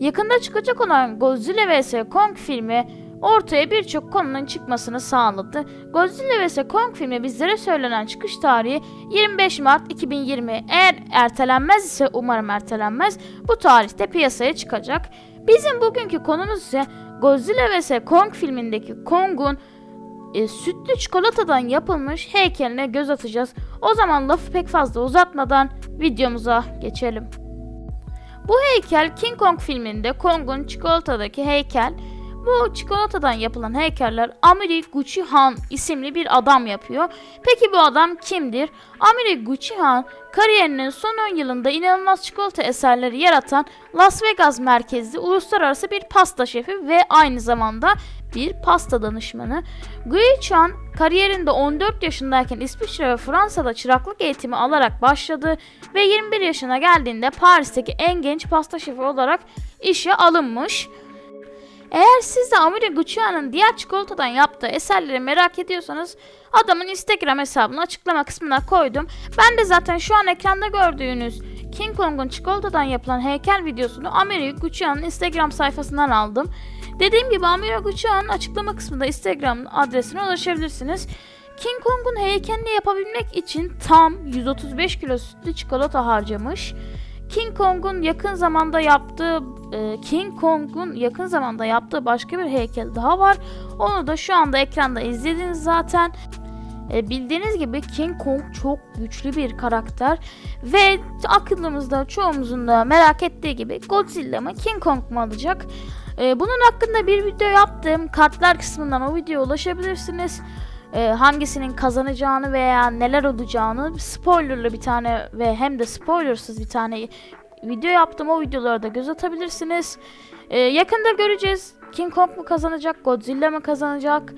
Yakında çıkacak olan Godzilla vs. Kong filmi ortaya birçok konunun çıkmasını sağladı. Godzilla vs. Kong filmi bizlere söylenen çıkış tarihi 25 Mart 2020. Eğer ertelenmez ise umarım ertelenmez bu tarihte piyasaya çıkacak. Bizim bugünkü konumuz ise Godzilla vs. Kong filmindeki Kong'un e, sütlü çikolatadan yapılmış heykeline göz atacağız. O zaman lafı pek fazla uzatmadan videomuza geçelim. Bu heykel King Kong filminde Kong'un çikolatadaki heykel. Bu çikolatadan yapılan heykeller Amiri Guchihan isimli bir adam yapıyor. Peki bu adam kimdir? Amiri Guchihan kariyerinin son 10 yılında inanılmaz çikolata eserleri yaratan Las Vegas merkezli uluslararası bir pasta şefi ve aynı zamanda bir pasta danışmanı. Guichan kariyerinde 14 yaşındayken İsviçre ve Fransa'da çıraklık eğitimi alarak başladı ve 21 yaşına geldiğinde Paris'teki en genç pasta şefi olarak işe alınmış. Eğer siz de Amiri Guccia'nın diğer çikolatadan yaptığı eserleri merak ediyorsanız adamın Instagram hesabını açıklama kısmına koydum. Ben de zaten şu an ekranda gördüğünüz King Kong'un çikolatadan yapılan heykel videosunu Amiri Guccia'nın Instagram sayfasından aldım. Dediğim gibi Amiri Guccia'nın açıklama kısmında Instagram adresine ulaşabilirsiniz. King Kong'un heykelini yapabilmek için tam 135 kilo sütlü çikolata harcamış. King Kong'un yakın zamanda yaptığı e, King Kong'un yakın zamanda yaptığı başka bir heykel daha var. Onu da şu anda ekranda izlediniz zaten. E, bildiğiniz gibi King Kong çok güçlü bir karakter ve aklımızda çoğumuzun da merak ettiği gibi Godzilla mı King Kong mu alacak? E, bunun hakkında bir video yaptım. Kartlar kısmından o videoya ulaşabilirsiniz. E, hangisinin kazanacağını veya neler olacağını spoilerlı bir tane ve hem de spoilersız bir tane video yaptım. O videolara da göz atabilirsiniz. E, yakında göreceğiz. King Kong mu kazanacak, Godzilla mı kazanacak?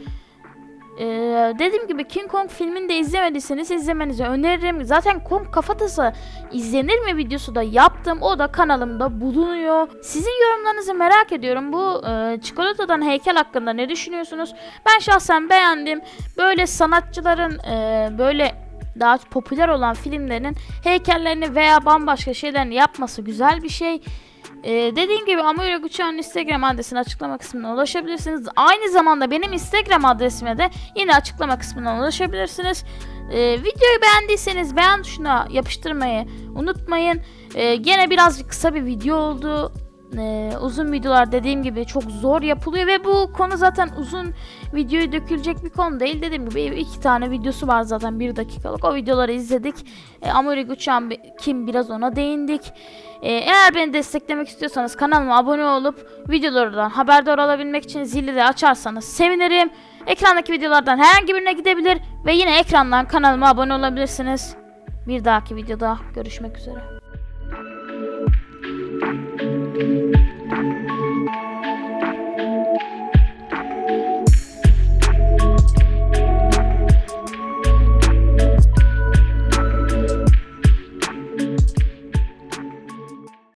Ee, dediğim gibi King Kong filmini de izlemediyseniz izlemenizi öneririm. Zaten Kong kafatası izlenir mi videosu da yaptım. O da kanalımda bulunuyor. Sizin yorumlarınızı merak ediyorum. Bu e, çikolatadan heykel hakkında ne düşünüyorsunuz? Ben şahsen beğendim. Böyle sanatçıların e, böyle daha popüler olan filmlerin heykellerini veya bambaşka şeylerini yapması güzel bir şey. Ee, dediğim gibi Amore Gucci'nin Instagram adresini açıklama kısmına ulaşabilirsiniz. Aynı zamanda benim Instagram adresime de yine açıklama kısmına ulaşabilirsiniz. Ee, videoyu beğendiyseniz beğen tuşuna yapıştırmayı unutmayın. Ee, gene birazcık kısa bir video oldu. Ee, uzun videolar dediğim gibi çok zor yapılıyor ve bu konu zaten uzun videoyu dökülecek bir konu değil. Dediğim gibi iki tane videosu var zaten bir dakikalık. O videoları izledik. E, Amori Gucci'an kim biraz ona değindik. Ee, eğer beni desteklemek istiyorsanız kanalıma abone olup videolardan haberdar olabilmek için zili de açarsanız sevinirim. Ekrandaki videolardan herhangi birine gidebilir ve yine ekrandan kanalıma abone olabilirsiniz. Bir dahaki videoda görüşmek üzere.